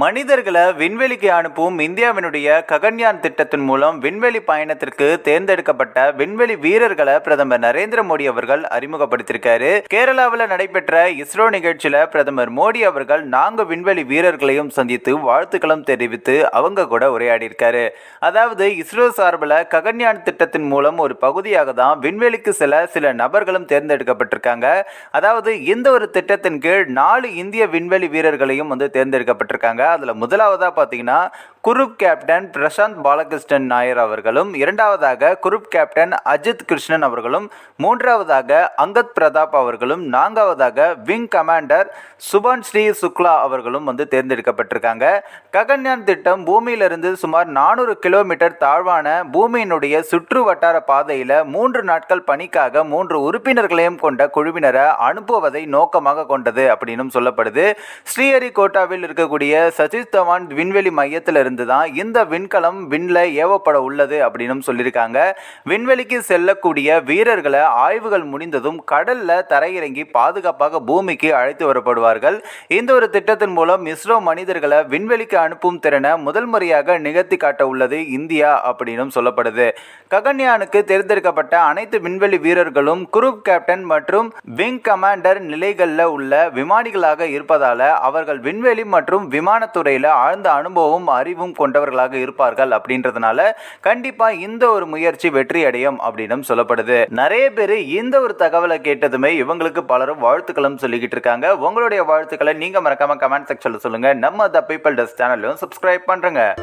மனிதர்களை விண்வெளிக்கு அனுப்பும் இந்தியாவினுடைய ககன்யான் திட்டத்தின் மூலம் விண்வெளி பயணத்திற்கு தேர்ந்தெடுக்கப்பட்ட விண்வெளி வீரர்களை பிரதமர் நரேந்திர மோடி அவர்கள் அறிமுகப்படுத்தியிருக்காரு. கேரளாவில் நடைபெற்ற இஸ்ரோ நிகழ்ச்சியில பிரதமர் மோடி அவர்கள் நான்கு விண்வெளி வீரர்களையும் சந்தித்து வாழ்த்துக்களும் தெரிவித்து அவங்க கூட உரையாடி இருக்காரு அதாவது இஸ்ரோ சார்பில் ககன்யான் திட்டத்தின் மூலம் ஒரு பகுதியாக தான் விண்வெளிக்கு சில சில நபர்களும் தேர்ந்தெடுக்கப்பட்டிருக்காங்க. அதாவது இந்த ஒரு திட்டத்தின் கீழ் நாலு இந்திய விண்வெளி வீரர்களையும் வந்து தேர்ந்தெடுக்கப்பட்டிருக்காங்க. அதில் முதலாவதாக பார்த்தீங்கன்னா குரூப் கேப்டன் பிரசாந்த் பாலகிருஷ்ணன் நாயர் அவர்களும் இரண்டாவதாக குரூப் கேப்டன் அஜித் கிருஷ்ணன் அவர்களும் மூன்றாவதாக அங்கத் பிரதாப் அவர்களும் நான்காவதாக wing commander Shubhanshu Shukla அவர்களும் வந்து தேர்ந்தெடுக்கப்பட்டிருக்காங்க. ககன்யான் திட்டம் பூமியிலிருந்து சுமார் நானூறு கிலோமீட்டர் தாழ்வான பூமியினுடைய சுற்று வட்டார பாதையில் மூன்று நாட்கள் பணிக்காக மூன்று உறுப்பினர்களையும் கொண்ட குழுவினரை அனுப்புவதை நோக்கமாக கொண்டது அப்படின்னும் சொல்லப்படுது. ஸ்ரீஹரிகோட்டாவில் இருக்கக்கூடிய சதீஷ் தவான் விண்வெளி மையத்தில் இருந்து தான் இந்த விண்கலம் விண்ணில் ஏவப்பட உள்ளது அப்படின்னு சொல்லியிருக்காங்க. விண்வெளிக்கு செல்லக்கூடிய வீரர்களை ஆய்வுகள் முடிந்ததும் கடலில் தரையிறங்கி பாதுகாப்பாக பூமிக்கு அழைத்து வரப்படுவார்கள். இந்த ஒரு திட்டத்தின் மூலம் இஸ்ரோ மனிதர்களை விண்வெளிக்கு அனுப்பும் திறனை முதல் முறையாக நிகழ்த்தி காட்ட உள்ளது இந்தியா அப்படின்னும் சொல்லப்படுது. ககன்யானுக்கு தேர்ந்தெடுக்கப்பட்ட அனைத்து விண்வெளி வீரர்களும் குரூப் கேப்டன் மற்றும் விங் கமாண்டர் நிலைகளில் உள்ள விமானிகளாக இருப்பதால் அவர்கள் விண்வெளி மற்றும் விமானத்துறையில் ஆழ்ந்த அனுபவம் அறிவும் கொண்டவர்களாக இருப்பார்கள் அப்படின்றதுனால கண்டிப்பா இந்த ஒரு முயற்சி வெற்றி அடையும் அப்படின்னு சொல்லப்படுது. நிறைய பேர் இந்த ஒரு தகவலை கேட்டதுமே இவங்களுக்கு பலரும் வாழ்த்துக்களும் சொல்லிக்கிட்டு இருக்காங்க. உங்களுடைய வாழ்த்துக்களை நீங்க மறக்காம கமெண்ட் செக்ஷன்ல சொல்லுங்க. நம்ம த பீப்பிள் டஸ் சேனலையும் சப்ஸ்கிரைப் பண்றேங்க.